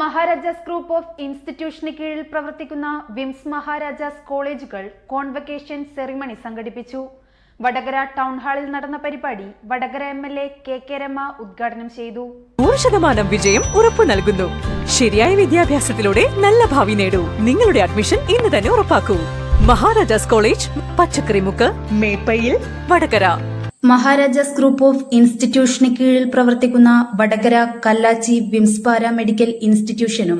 Maharajas group of ഇൻസ്റ്റിറ്റ്യൂഷന് കീഴിൽ പ്രവർത്തിക്കുന്ന വിംസ് മഹാരാജാസ് കോളേജുകൾ കോൺവക്കേഷൻ സെറിമണി സംഘടിപ്പിച്ചു. വടകര ടൗൺ ഹാളിൽ നടന്ന പരിപാടി Vadakara M L A K K Rema ഉദ്ഘാടനം ചെയ്തു. നൂറ് ശതമാനം വിജയം ഉറപ്പു നൽകുന്നു. ശരിയായ വിദ്യാഭ്യാസത്തിലൂടെ നല്ല ഭാവി നേടൂ. നിങ്ങളുടെ അഡ്മിഷൻ ഇന്ന് തന്നെ ഉറപ്പാക്കൂ. Maharajas college Pachakkarimukku Meppayil Vadakara. Maharajas group of ഇൻസ്റ്റിറ്റ്യൂഷന് കീഴിൽ പ്രവർത്തിക്കുന്ന Vadakara Kallachi വിംസ്പാര medical ഇൻസ്റ്റിറ്റ്യൂഷനും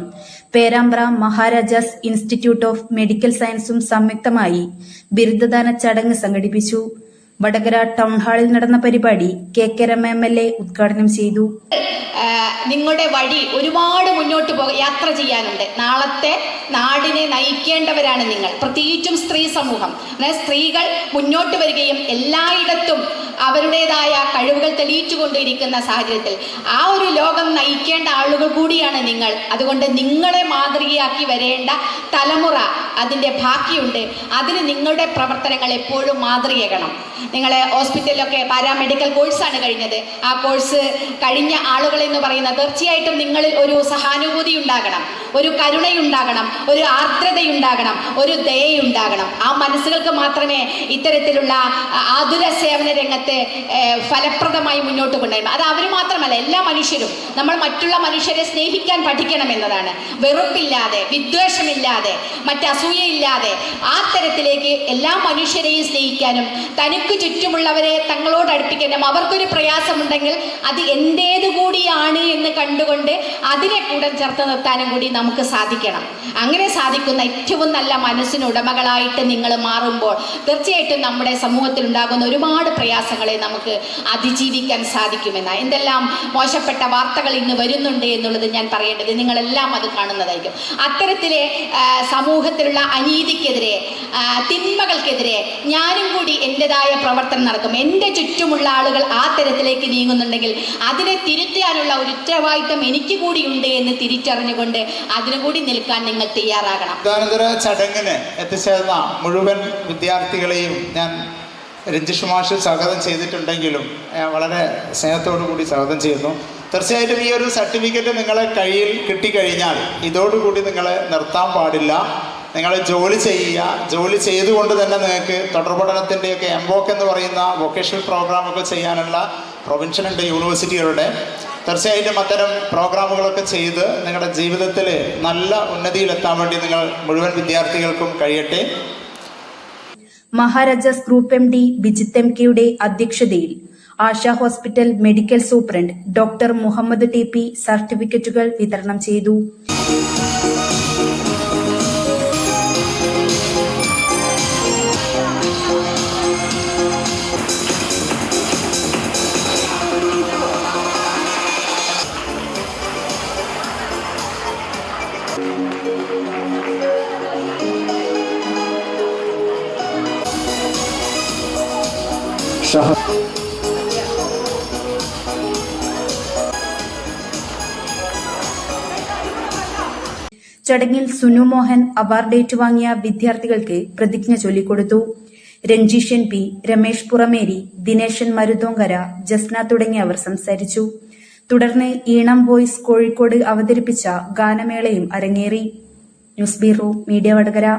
Perambra Maharajas institute of medical സയൻസും സംയുക്തമായി ബിരുദദാന ചടങ്ങ് സംഘടിപ്പിച്ചു. വടകര ടൗൺ ഹാളിൽ നടന്ന പരിപാടി K K Rema M L A ഉദ്ഘാടനം ചെയ്തു. നിങ്ങളുടെ വഴി ഒരുപാട് മുന്നോട്ട് പോക യാത്ര ചെയ്യാനുണ്ട്. നാളത്തെ നാടിനെ നയിക്കേണ്ടവരാണ് നിങ്ങൾ. പ്രത്യേകിച്ചും സ്ത്രീ സമൂഹം. സ്ത്രീകൾ മുന്നോട്ട് വരികയും എല്ലായിടത്തും അവരുടേതായ കഴിവുകൾ തെളിയിച്ചുകൊണ്ടിരിക്കുന്ന സാഹചര്യത്തിൽ ആ ഒരു ലോകം നയിക്കേണ്ട ആളുകൾ കൂടിയാണ് നിങ്ങൾ. അതുകൊണ്ട് നിങ്ങളെ മാതൃകയാക്കി വരേണ്ട തലമുറ അതിന്റെ ബാക്കിയുണ്ട് അതിന് നിങ്ങളുടെ പ്രവർത്തനങ്ങൾ എപ്പോഴും മാതൃകയാകണം. നിങ്ങളെ ഹോസ്പിറ്റലിലൊക്കെ പാരാമെഡിക്കൽ കോഴ്സാണ് കഴിഞ്ഞത്. ആ കോഴ്സ് കഴിഞ്ഞ ആളുകൾ എന്ന് പറയുന്നത് തീർച്ചയായിട്ടും നിങ്ങളിൽ ഒരു സഹാനുഭൂതി ഉണ്ടാകണം. ഒരു കരുണയുണ്ടാകണം. ഒരു ആർദ്രതയുണ്ടാകണം. ഒരു ദയയുണ്ടാകണം. ആ മനസ്സുകൾക്ക് മാത്രമേ ഇത്തരത്തിലുള്ള ആതുര സേവന രംഗത്ത് ഏഹ്, ഫലപ്രദമായി മുന്നോട്ട് കൊണ്ടുവരുമ്പോൾ അത് അവർ മാത്രമല്ല എല്ലാ മനുഷ്യരും നമ്മൾ മറ്റുള്ള മനുഷ്യരെ സ്നേഹിക്കാൻ പഠിക്കണം എന്നതാണ്. വെറുപ്പില്ലാതെ വിദ്വേഷമില്ലാതെ മറ്റ് അസൂയയില്ലാതെ ആ തരത്തിലേക്ക് എല്ലാ മനുഷ്യരെയും സ്നേഹിക്കാനും തനിക്ക് ചുറ്റുമുള്ളവരെ തങ്ങളോട് അടുപ്പിക്കാനും അവർക്കൊരു പ്രയാസമുണ്ടെങ്കിൽ അത് എന്റേത് കൂടിയാണ് എന്ന് കണ്ടുകൊണ്ട് അതിനെ കൂടെ ചേർത്ത് നിർത്താനും കൂടി നമുക്ക് സാധിക്കണം. അങ്ങനെ സാധിക്കുന്ന ഏറ്റവും നല്ല മനസ്സിന് ഉടമകളായിട്ട് നിങ്ങൾ മാറുമ്പോൾ തീർച്ചയായിട്ടും നമ്മുടെ സമൂഹത്തിൽ ഉണ്ടാകുന്ന ഒരുപാട് പ്രയാസങ്ങളെ നമുക്ക് അതിജീവിക്കാൻ സാധിക്കുമെന്ന. എന്തെല്ലാം മോശപ്പെട്ട വാർത്തകൾ ഇന്ന് വരുന്നുണ്ട് എന്നുള്ളത് ഞാൻ പറയേണ്ടത് നിങ്ങളെല്ലാം അത് കാണുന്നതായിരിക്കും. അത്തരത്തിലെ സമൂഹത്തിലുള്ള അനീതിക്കെതിരെ തിന്മകൾക്കെതിരെ ഞാനും കൂടി എന്റെതായ പ്രവർത്തനം നടക്കും. എന്റെ ചുറ്റുമുള്ള ആളുകൾ ആ തരത്തിലേക്ക് നീങ്ങുന്നുണ്ടെങ്കിൽ അതിനെ തിരുത്താനുള്ള ഒരു ഉത്തരവാദിത്വം എനിക്ക് കൂടി ഉണ്ട് എന്ന് തിരിച്ചറിഞ്ഞുകൊണ്ട് അതിനു കൂടി നിൽക്കാൻ നിങ്ങൾ തയ്യാറാകണം. ചടങ്ങിന് എത്തിച്ചേർന്ന മുഴുവൻ വിദ്യാർത്ഥികളെയും ഞാൻ രഞ്ജിഷ് മാഷ് സ്വാഗതം ചെയ്തിട്ടുണ്ടെങ്കിലും വളരെ സ്നേഹത്തോടു കൂടി സ്വാഗതം ചെയ്യുന്നു. തീർച്ചയായിട്ടും ഈ ഒരു സർട്ടിഫിക്കറ്റ് നിങ്ങളെ കയ്യിൽ കിട്ടിക്കഴിഞ്ഞാൽ ഇതോടുകൂടി നിങ്ങളെ നിർത്താൻ പാടില്ല. നിങ്ങൾ ജോലി ചെയ്യുക ജോലി ചെയ്തുകൊണ്ട് തന്നെ നിങ്ങൾക്ക് തുടർ പഠനത്തിന്റെയൊക്കെ എംബോക്ക് എന്ന് പറയുന്ന വൊക്കേഷണൽ പ്രോഗ്രാമൊക്കെ ചെയ്യാനുള്ള പ്രൊവിൻഷൻ ഉണ്ട് യൂണിവേഴ്സിറ്റികളുടെ തീർച്ചയായിട്ടും അത്തരം പ്രോഗ്രാമുകളൊക്കെ ചെയ്ത് നിങ്ങളുടെ ജീവിതത്തിൽ നല്ല ഉന്നതിയിലെത്താൻ വേണ്ടി നിങ്ങൾ മുഴുവൻ വിദ്യാർത്ഥികൾക്കും കഴിയട്ടെ. Maharajas group M D Bijith M കെയുടെ അധ്യക്ഷതയിൽ Asha hospital medical superintendent doctor Muhammad T P സർട്ടിഫിക്കറ്റുകൾ വിതരണം ചെയ്തു. ചടങ്ങിൽ സുനു മോഹൻ അവാർഡ് ഏറ്റുവാങ്ങിയ വിദ്യാർത്ഥികൾക്ക് പ്രതിജ്ഞ ചൊല്ലിക്കൊടുത്തു. രഞ്ജീഷൻ പി രമേഷ് പുറമേരി ദിനേശൻ മരുതോങ്കര ജസ്ന തുടങ്ങിയവർ സംസാരിച്ചു. തുടർന്ന് ഈണം ബോയ്സ് കോഴിക്കോട് അവതരിപ്പിച്ച ഗാനമേളയും അരങ്ങേറി. News bureau media Vadakara.